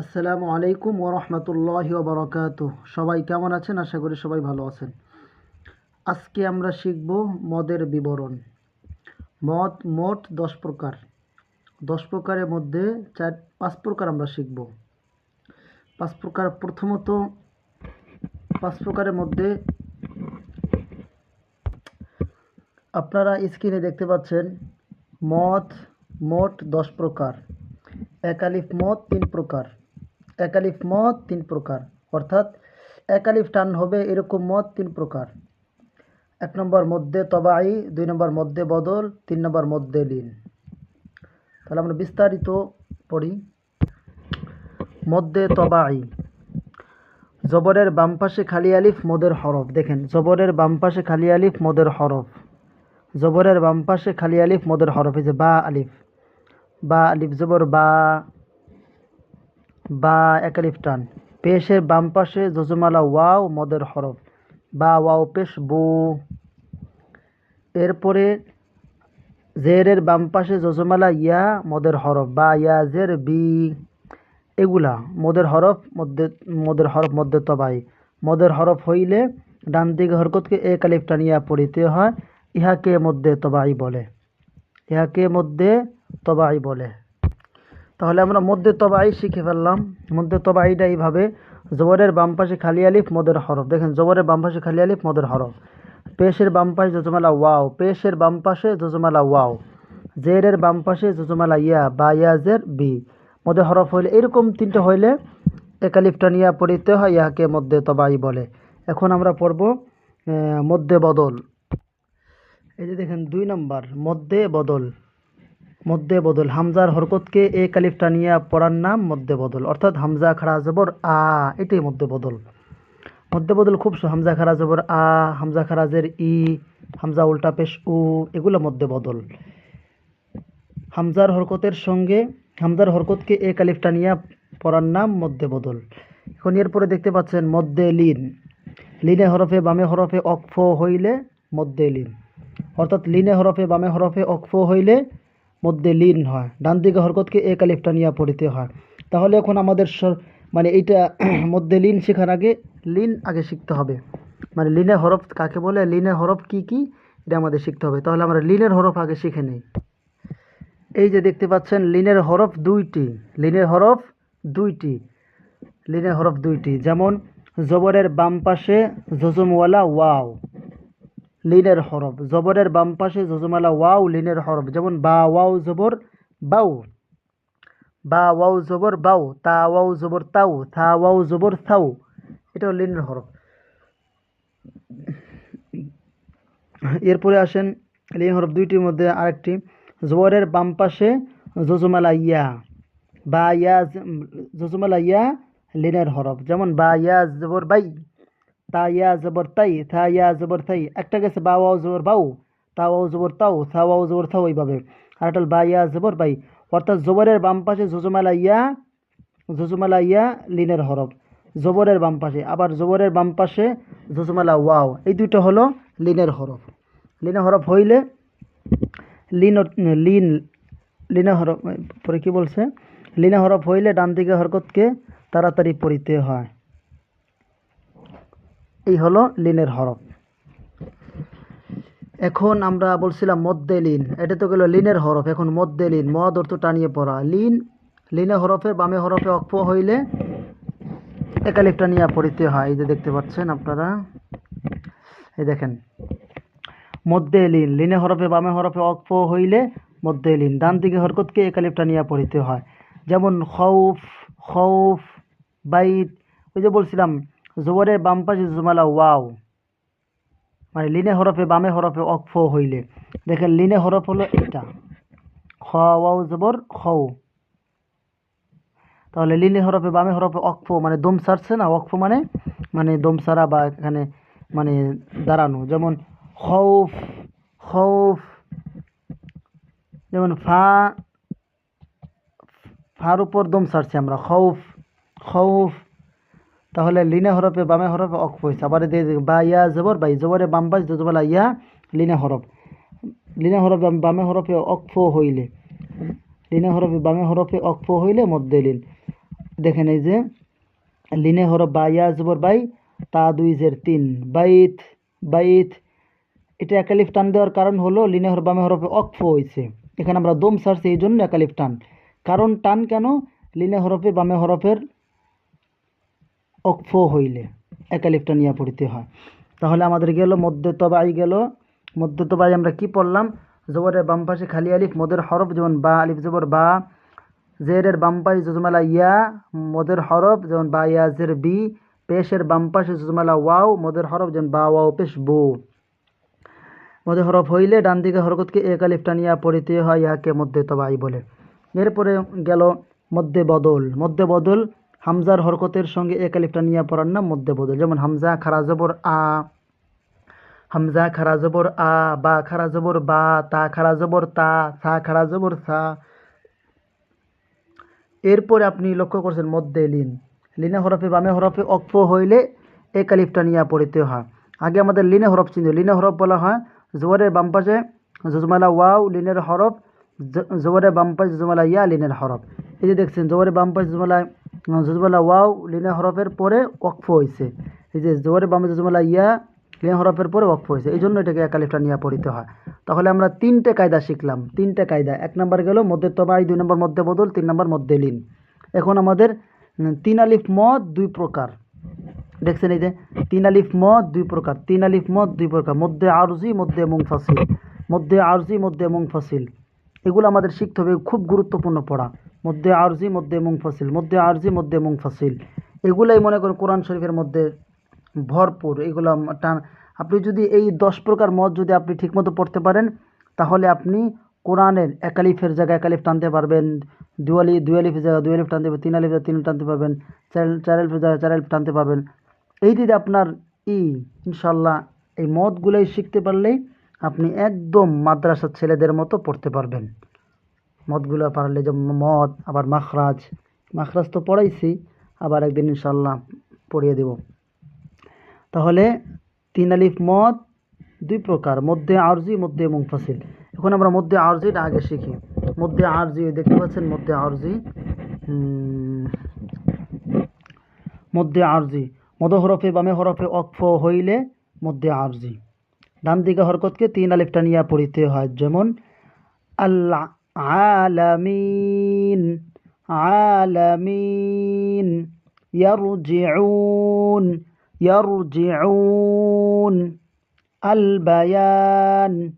আসসালামু আলাইকুম ওরহমতুল্লাহি ওবরাকাত সবাই কেমন আছেন? আশা করি সবাই ভালো আছেন। আজকে আমরা শিখব মদের বিবরণ। মদ মোট দশ প্রকার। দশ প্রকারের মধ্যে চার, পাঁচ প্রকার আমরা শিখব। পাঁচ প্রকার প্রথমত, পাঁচ প্রকারের মধ্যে আপনারা স্ক্রিনে দেখতে পাচ্ছেন মদ মোট দশ প্রকার। একালিফ মদ তিন প্রকার। একালিফ মদ তিন প্রকার। অর্থাৎ একালিফ টান হবে এরকম মদ তিন প্রকার। এক নম্বর মধ্যে তবাই দুই নম্বর মধ্যে বদল, তিন নম্বর মধ্যে লিন। তাহলে আমরা বিস্তারিত পড়ি। মধ্যে তবাই জবরের বাম পাশে খালি আলিফ, মদের হরফ। দেখেন, জবরের বাম পাশে খালি আলিফ, মদের হরফ। জবরের বাম পাশে খালি আলিফ, মদের হরফ। এই যে বা আলিফ। বা আলিফ, জবর বা বা এক আলিফ টান। পেশের বাম পাশে জজমালা ওয়াও, মদের হরফ। বা ওয়াও পেশ বু। এরপরে জেরের বাম পাশে জজমালা ইয়া, মদের হরফ। বা ইয়া, জের, বি। এগুলা, মদের হরফ মধ্যে মদের হরফ মধ্যে তবাই। মদের হরফ হইলে ডান দিকে হরকতকে এক আলিফ টানিয়া পড়িতে হয়। ইহাকে মধ্যে তবাই বলে। ইহাকে মধ্যে তবাই বলে। তাহলে আমরা মধ্যে তবাই শিখে ফেললাম। মধ্যে তবাইটা এইভাবে জবরের বাম পাশে খালি আলিফ, মদের হরফ। দেখেন জবরের বাম পাশে খালি আলিফ, মদের হরফ। পেশের বাম পাশে জজমালা ওয়াও, পেশের বাম পাশে জজমালা ওয়াও। জেরের বাম পাশে জজমালা ইয়া, বা ইয়াজের বি। মধ্যে হরফ হইলে এরকম তিনটে হইলে একালিফটা নিয়ে পড়িতে হয়, ইহাকে মধ্যে তবাই বলে। এখন আমরা পড়ব মধ্যে বদল। এই যে দেখেন, দুই নম্বর, মধ্যে বদল। মধ্যে বদল। হামজার হরকতকে এ কালিফ টানিয়া পড়ার নাম মধ্যে বদল। অর্থাৎ হামজা খাড়া জবর আ, এটাই মধ্যে বদল। মধ্যে বদল খুব হামজা খাড়া জবর আ, হামজা খারাজের ই, হামজা উল্টা পেশ উ, এগুলো মধ্যে বদল। হামজার হরকতের সঙ্গে, হামজার হরকতকে এ কালিফ টানিয়া পড়ার নাম মধ্যে বদল। এখন এরপরে দেখতে পাচ্ছেন মধ্যে লিন। লিনে হরফে বামে হরফে অক্ফ হইলে মধ্যে লিন। অর্থাৎ লিনে হরফে বামে হরফে অক্ফ হইলে মধ্যে লিন হয়। ডান দিকে হরকতকে এক আলিফটা নিয়ে পড়িতে হয়। তাহলে এখন আমাদের মানে এইটা মধ্যে লিন শেখার আগে লিন আগে শিখতে হবে। মানে লিনে হরফ কাকে বলে, লিনে হরফ কি কি, এটা আমাদের শিখতে হবে। তাহলে আমরা লিনের হরফ আগে শিখে নেই। এই যে দেখতে পাচ্ছেন, লিনের হরফ দুইটি। লিনের হরফ দুইটি। লিনের হরফ দুইটি। যেমন, জবরের বাম পাশে জজমওয়ালা ওয়াও। লিনের হরফ। জবরের বাম পাশে জজমালা ওয়াও, লিনের হরফ। যেমন বা, ওয়াও, জবর, বাউ। বা, ওয়াও, জবর, বাউ। তা, ওয়াও, জবর, তাউ। থা, ওয়াও, জবর থাউ এটা লিনের হরফ। এরপরে আসেন লিন হরফ দুইটির মধ্যে আরেকটি। জবরের বাম পাশে জজমালা ইয়া। বা, ইয়া জজমালা ইয়া, লিনের হরফ। যেমন বা, ইয়া, জবর, বাই। তা ইয়া জবর তাই থা ইয়া জবর তাই। একটা গেছে বা ওয়াও জবর বাউ, তা ওয়াও জবর তাও থা ওয়াও জবর থাও এইভাবে আর একটা বা ইয়া জবর বাই। অর্থাৎ জবরের বাম পাশে জজমালা ইয়া জজমালা ইয়া, লিনের হরফ। জবরের বাম পাশে, আবার জবরের বাম পাশে জজমালা ওয়াও। এই দুইটা হলো লিনের হরফ। লিনের হরফ হইলে লিন লিন লিনা হরফ, পরে কি বলছে? লিনা হরফ হইলে ডান দিকে হরকতকে তাড়াতাড়ি পড়িতে হয়। এই হলো লিনের হরফ। এখন আমরা বলছিলাম মধ্যে লিন। এটা তো গেল লিনের হরফ। এখন মধ্যে লিন। মদ অর্থ টানিয়ে পড়া। লিন লিনে হরফের বামে হরফে অক্ষ হইলে একালিফ টানিয়া পড়িতে হয়। এই যে দেখতে পাচ্ছেন আপনারা। এই দেখেন। মধ্যে লিন। লিনে হরফে বামে হরফে অক্ষ হইলে মধ্যে লিন। ডান দিকে হরকতকে একালিফ টানিয়া পড়িতে হয়। যেমন খৌফ খৌফ, বাইত। ওই যে বলছিলাম জবরের বাম পাশে জুমালা ওয়াও মানে লিনে হরফে বামে হরফে অক্ফ হইলে। দেখেন লিনে হরফ হলো এটা। খ ওয়াও জবর খৌ। তাহলে লিনে হরফে বামে হরফে অক্ফ মানে দম সারছে না? অক্ফ মানে? মানে দম সারা বা এখানে মানে দাঁড়ানো। যেমন খৌফ খৌফ। যেমন ফা, ফার উপর দম সারছি আমরা। খৌফ খৌফ। তাহলে লিনে হরফে বামে হরফে অক্ফ হয়েছে। আবার বা, ইয়া, জবর বাই জবরে বাম পাশ জজবালা ইয়া, লিনে হরফ। লিনে হরফে বামে হরফে অক্ফ হইলে, লিনে হরফে বামে হরফে অক্ফ হইলে মধ্যে লিন দেখেন এই যে, লিনে হরফ বা, ইয়া, জবর, বাই, তা দুই জের তিন। বাইত বাইত। এটা একালিফ টান দেওয়ার কারণ হলো লিনে হরফ, বামে হরফে অক্ফ হয়েছে। এখানে আমরা দম সারছি, এই জন্য একালিফ টান। কারণ টান কেন? লিনে হরফে বামে হরফের অক্ফ হইলে একালিফ টানিয়া পড়িতে হয়। তাহলে আমাদের গেল মধ্যে তবাই গেল। মধ্যে তবাই আমরা কি পড়লাম? জবরের বাম পাশে খালি আলিফ, মদের হরফ যেমন বা, আলিফ জবর বা। জেরের বাম পাশে জুজমালা ইয়া, মদের হরফ যেমন বা, ইয়া, জের, বি। পেশের বাম পাশে জুজমালা ওয়াও, মদের হরফ যেমন বা, ওয়াও, পেশ, বু। মধ্যে হরফ হইলে ডান দিকে হরকতকে এক আলিফ টানিয়া পড়িতে হয় ইহাকে মধ্যে তবাই বলে। এরপরে গেল মধ্যে বদল। মধ্যে বদল হামজার হরকতের সঙ্গে এক আলিফ টানিয়া পড়ার নাম মধ্যে বদল। যেমন হামজা খারা জবর আ, হামজা খারা জবর আ, বা খারা জবর বা, তা খারা জবর তা, সা খারা জবর সা। এরপরে আপনি লক্ষ্য করছেন মধ্যে লিন। লিনে হরফে বামে হরফে অক্ফ হইলে এক আলিফটা নিয়ে পড়িতে হয়। আগে আমাদের লিনে হরফ চিহ্ন, লিনে হরফ বলা হয় জোয়ারের বাম পাশে জজমালা ওয়াও, লিনের হরফ জোয়ারের বাম পাশে জজমালা ইয়া, লিনের হরফ। এই যে দেখছেন, জোয়ারের বাম পাশে জজমালা ওয়াও লিনের হরফের পরে ওয়াকফ হয়েছে। এই যে জোয়ারের বাম জজমালা ইয়া লিনের হরফের পরে ওয়াকফ হয়েছে। এই জন্য এটাকে একালিফটা নিয়ে পড়িতে হয়। তাহলে আমরা তিনটে কায়দা শিখলাম। তিনটে কায়দা। এক নম্বর গেল মধ্যে তবাই দুই নম্বর মধ্যে বদল, তিন নম্বর মধ্যে লিন। এখন আমাদের তিন আলিফ মদ দুই প্রকার। দেখছেন এই যে তিন আলিফ মদ দুই প্রকার। তিন আলিফ মদ দুই প্রকার। মধ্যে আরজি, মধ্যে মুংফাসিল মধ্যে আরজি, মধ্যে মুংফাসিল এগুলো আমাদের শিখতে হবে। খুব গুরুত্বপূর্ণ পড়া। মধ্যে আরজি, মধ্যে মুংফাসিল মধ্যে আরজি, মধ্যে মুংফাসিল এগুলাই মনে করেন কোরআন শরীফের মধ্যে ভরপুর। এগুলো টান আপনি যদি এই দশ প্রকার মদ যদি আপনি ঠিকমতো পড়তে পারেন, তাহলে আপনি কোরআনের একালিফের জায়গায় একালিফ টানতে পারবেন, দুয়ালি দুয়ালিফের জায়গায় দুয়ালিফ টানতে পারবেন তিন জায়গায় তিন টানতে পারবেন, চার আলিফের জায়গায় চার আলিফ টানতে পারবেন। এই দিদি আপনার ই ইনশাল্লাহ এই মদগুলোই শিখতে পারলেই আপনি একদম মাদ্রাসার ছেলেদের মতো পড়তে পারবেন। মদগুলো পারলে যে মদ, আবার মাখরাজ। মাখরাজ তো পড়াইছি, আবার একদিন ইনশাল্লাহ পড়িয়ে দেব। তাহলে তিন আলিফ মদ, দুই প্রকার, মধ্যে আরজি, মধ্যে মুংফাসিল এখন আমরা মধ্যে আরজিটা আগে শিখি। মধ্যে আরজি, দেখতে পাচ্ছেন মধ্যে আরজি? মধ্যে আরজি। মদ হরফে বামে হরফে অক্ফ হইলে মধ্যে আরজি। ডান দিকে হরকতকে তিন আলিফটা নিয়ে পড়িতে হয়। যেমন আল্লাহ আলামিন ইয়ারজিউন ইয়ারজিউন আল বায়ান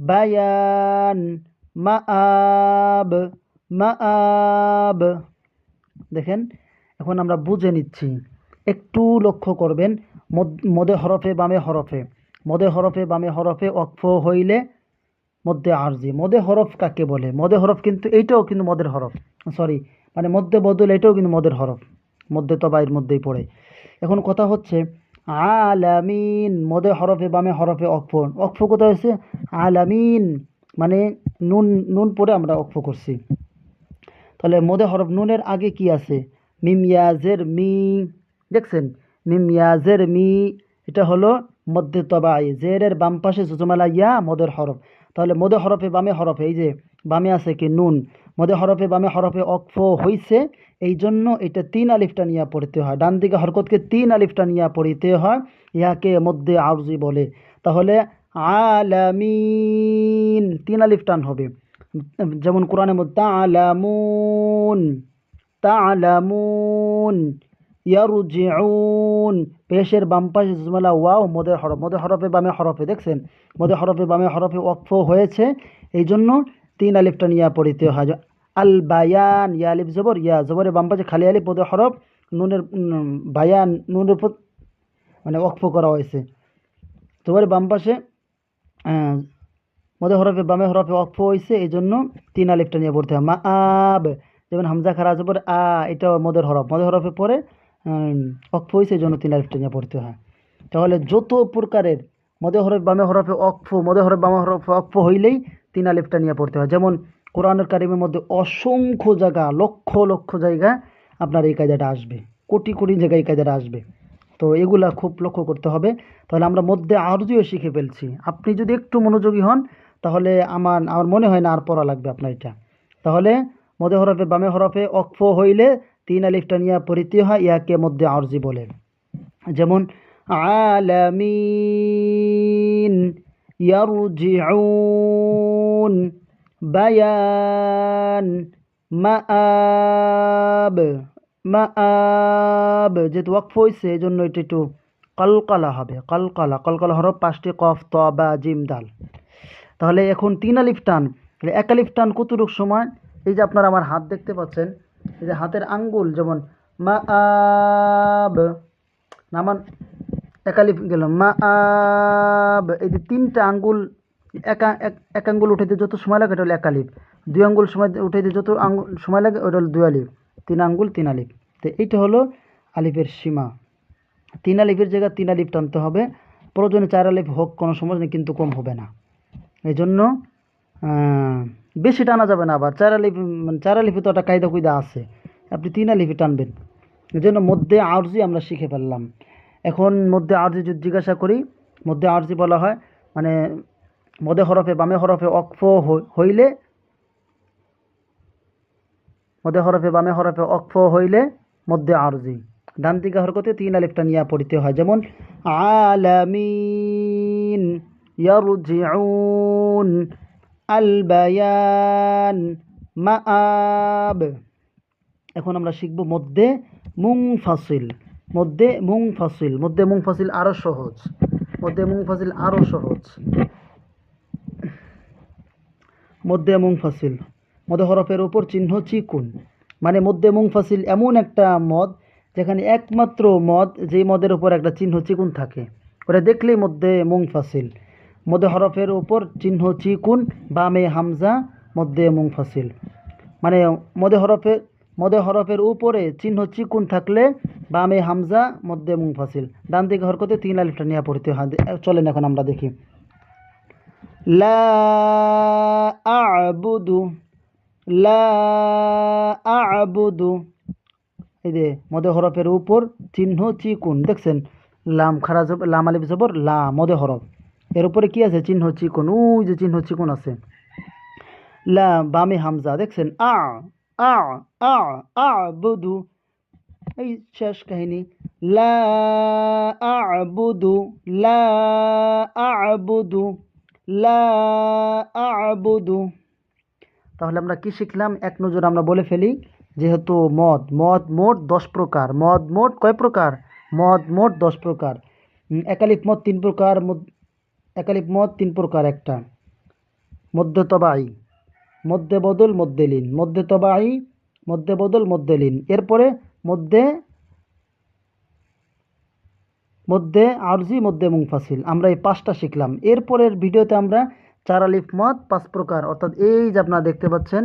বায়ান মাআব মাআব। দেখেন, এখন আমরা বুঝে নিচ্ছি। একটু লক্ষ্য করবেন, মদ- হরফে বামে হরফে। মদে হরফে বামে হরফে অক্ফ হইলে মধ্যে আরজি মদে হরফ কাকে বলে? মদে হরফ কিন্তু এইটাও কিন্তু মদের হরফ সরি মানে মধ্যে বদল এটাও কিন্তু মদের হরফ, মধ্যে তবাইয়ের মধ্যেই পড়ে। এখন কথা হচ্ছে, আলামিন, মদে হরফে বামে হরফে অক্ফ অক্ফ কোথায় হচ্ছে আলামিন মানে নুন নুন পরে আমরা অক্ফ করছি। তাহলে মদে হরফ নুনের আগে কি আছে? মিম ইয়াজের মি, দেখছেন? মিম ইয়াজের মি, এটা হলো মধ্যে তবাই জেরের বাম পাশে সুজমালা ইয়া, মদের হরফ। তাহলে মদে হরফে বামে হরফে, এই যে বামে আছে কি নুন, মদে হরফে বামে হরফে অক্ফ হইছে এই জন্য এটা তিন আলিফটা নিয়ে পড়তে হয়। ডান দিকে হরকতকে তিন আলিফটা নিয়ে পড়িতে হয়, ইহাকে মধ্যে আরজি বলে। তাহলে আলামিন, তিন আলিফ টান হবে। যেমন কোরআনের মধ্যে তালামুন তালামুন ইয়ারুজিউন। পেশের বাম পাশে জুমলা ওয়াও মদের হরফ মদের হরফে বামে হরফে দেখছেন? মদের হরফে বামে হরফে ওয়াকফ হয়েছে। এই জন্য তিন আলিফটা নিয়ে পড়িতে হয়। আল বায়ান ইয়া আলিফ জবর ইয়া জবরের বাম পাশে খালি আলিফ মদের হরফ নুনের বায়ান নুনের উপর মানে ওয়াকফ করা হয়েছে। জবরের বাম পাশে আহ, হরফে বামে হরফে অক্ফ হয়েছে। এই জন্য তিন আলিফটা নিয়ে পড়তে হয়। মা আব যেমন হামজা খারা আছে আ এটা মদের হরফ। মদের হরফে পরে হয়েছে এই জন্য তিন আলিফটা নিয়ে পড়তে হয়। তাহলে যত প্রকারের মদে হরফ বামে হরফে অক্ফ মদে হরফ বামে হরফে অক্ফ হইলেই তিন আলিফটা নিয়ে পড়তে হয়। যেমন কোরআনের কারিমের মধ্যে অসংখ্য জায়গা, লক্ষ লক্ষ জায়গা আপনার এই কায়দাটা আসবে। কোটি কোটি জায়গায় এই কায়দাটা আসবে। তো এগুলা খুব লক্ষ্য করতে হবে। তাহলে আমরা মধ্যে আরজিও শিখে ফেলছি। আপনি যদি একটু মনোযোগী হন, তাহলে আমার আমার মনে হয় না আর পড়া লাগবে আপনার এটা। তাহলে মদে হরফে বামে হরফে অক্ফ হইলে তিন আলিফটা নিয়ে পরিতে হয় ইয়াকে মধ্যে আরজি বলে। যেমন, আলামিন ইয়ারজিউন বায়ান মাআব মাআব, যেহেতু ওয়াকফ হয়েছে এই জন্য এটা একটু কলকলা হবে, কলকলা কলকলা হরফ, পাঁচটি কফ, ত, বা, জিম, দাল। তাহলে এখন তিন আলিফ টান এক আলিফ টান কতটুক সময়? এই যে আপনারা আমার হাত দেখতে পাচ্ছেন এই যে হাতের আঙ্গুল যেমন মা আব নামান এক আলিফ গেল, মা আব এই যে তিনটা আঙ্গুল একা, এক আঙ্গুল উঠাইতে যত সময় লাগে এটা হলো এক আলিফ দুই আঙ্গুল সময় উঠাইতে যত আঙ্গুল সময় লাগে ওটা হলো দুই আলিফ তিন আঙ্গুল, তিন আলিফ তো এইটা হলো আলিফের সীমা। তিন আলিফের জায়গায় তিন আলিফ টানতে হবে। প্রয়োজনে চার আলিফ হোক কোনো সমস্যা নেই কিন্তু কম হবে না। এই জন্য বেশি টানা যাবে না আবার। চার আলিফ মানে চার আলিফে তো একটা কায়দা কুয়দা আছে। আপনি তিন আলিফে টানবেন। এই জন্য মধ্যে আরজি আমরা শিখে ফেললাম। এখন মধ্যে আরজি যদি জিজ্ঞাসা করি, মধ্যে আরজি বলা হয় মানে মধ্যে হরফে বামে হরফে অক্ফ হই- হইলে মধ্যে হরফে বামে হরফে অক্ফ হইলে মধ্যে আরজি। ডান দিকে হরকতে তিন আলিফটা নিয়ে পড়িতে হয়। যেমন, আলামিন ইয়ারজিউন আল বায়ান মাআব। এখন আমরা শিখব মধ্যে মুং ফাসিল মধ্যে মুং ফাসিল মধ্যে মুং ফাসিল আরও সহজ, মধ্যে মুং ফাসিল আরও সহজ। মধ্যে মুং ফাসিল মধ্যে হরফের উপর চিহ্ন চিকুন মানে মধ্যে মুং ফাসিল এমন একটা মদ, যেখানে একমাত্র মদ, যেই মদের উপর একটা চিহ্ন চিকুন থাকে। ওটা দেখলেই মধ্যে মুং ফাসিল মধ্যে হরফের উপর চিহ্ন চিকুন, বামে হামজা, মধ্যে মুং ফাসিল মানে মদে হরফের মদে হরফের উপরে চিহ্ন চিকুন থাকলে বামে হামজা, মধ্যে মুং ফাসিল ডান দিকে হরকতে তিন আলিফটা নিয়ে পড়তে হয়। চলেন এখন আমরা দেখি। লা আবুদু লা আবুদু। এই যে মদে হরফের উপর চিহ্ন চিকুন, দেখছেন? লাম খারা লাম আলিফ জবর লা মদে হরফ। এর উপরে কি আছে? চিহ্ন চিকুন ওই যে চিহ্ন চিকুন আছে? লা বামে হামজা দেখছেন? আ আ আ আবুদু এই শেষ কাহিনী। লা আবুদু লা আবুদু লা আবুদু তাহলে আমরা কি শিখলাম? এক নজর আমরা বলে ফেলি যেহেতু মদ মদ মোট দশ প্রকার। মদ মোট কয় প্রকার? মদ মোট দশ প্রকার। উম, একালিপ মদ তিন প্রকার একালিপ মদ তিন প্রকার একটা। মধ্যে তবাই মধ্যে বদল মধ্যে লীন মধ্যে তবাই মধ্যে বদল মধ্যে লীন এরপরে মধ্যে মধ্যে আরজি, মধ্যে মুংফাসিল আমরা এই পাঁচটা শিখলাম। এরপরের ভিডিওতে আমরা চার আলিফ মত পাঁচ প্রকার, অর্থাৎ এই যে আপনারা দেখতে পাচ্ছেন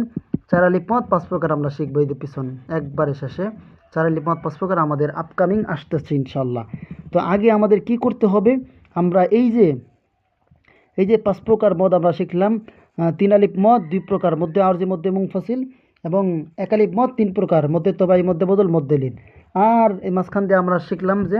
চার আলিফ মত পাঁচ প্রকার আমরা শিখব এই পিছন, একবারে শেষে। চার আলিফ মত পাঁচ প্রকার আমাদের আপকামিং আসতেছে ইনশাল্লাহ তো আগে আমাদের কি করতে হবে? আমরা এই যে এই যে পাঁচ প্রকার মদ আমরা শিখলাম তিন আলিফ মদ, দুই প্রকার মধ্যে আরজি মধ্যে মুংফাসিল এবং এক আলিফ মদ, তিন প্রকার মধ্যে তবাই, মধ্যে বদল, মধ্যে লিন। আর এই মাঝখান দিয়ে আমরা শিখলাম যে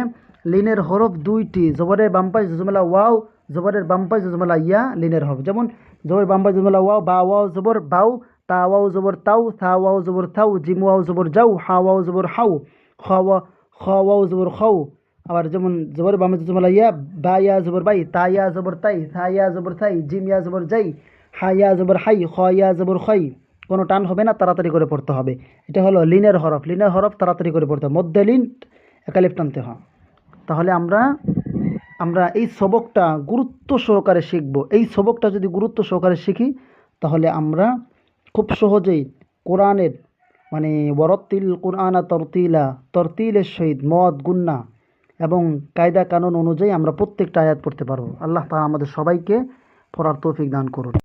লিনের হরফ দুইটি, জবরের বাম্পাই জজমেলা ওয়াও, জবরের বাম্পাই জজমেলা ইয়া, লিনের হরফ। যেমন জবরের বাম্পাই জজমেলা ওয়াও, বা ওয়াও, জবর বাউ, তা ওয়াও, জবর তাও থা ওয়াও, জবর থাউ, জিম ওয়াও, জবর যাও হা ওয়াও, জবর হাউ, খ ওয়া, খ ওয়াও, জবর খাউ আবার যেমন জবর বামে জজমেলা ইয়া বা ইয়া জবর বাই, তা ইয়া জবর তাই থা ইয়া জবর থাই জিম ইয়া জবর যাই, হা ইয়া জবর হাই, খ ইয়া জবর খাই, কোনো টান হবে না, তাড়াতাড়ি করে পড়তে হবে। এটা হলো লিনের হরফ লিনের হরফ তাড়াতাড়ি করে পড়তে হবে। মধ্যে লিন একালিফ টানতে হয় তাহলে আমরা আমরা এই সবকটা গুরুত্ব সহকারে শিখব। এই সবকটা যদি গুরুত্ব সহকারে শিখি, তাহলে আমরা খুব সহজেই কোরআনের মানে বরত্তিল কোরআনা তরতিলা তরতিলের সহিত মদ গুন্না এবং কায়দা কানুন অনুযায়ী আমরা প্রত্যেকটা আয়াত পড়তে পারব। আল্লাহ তা আমাদের সবাইকে পড়ার তৌফিক দান করুন।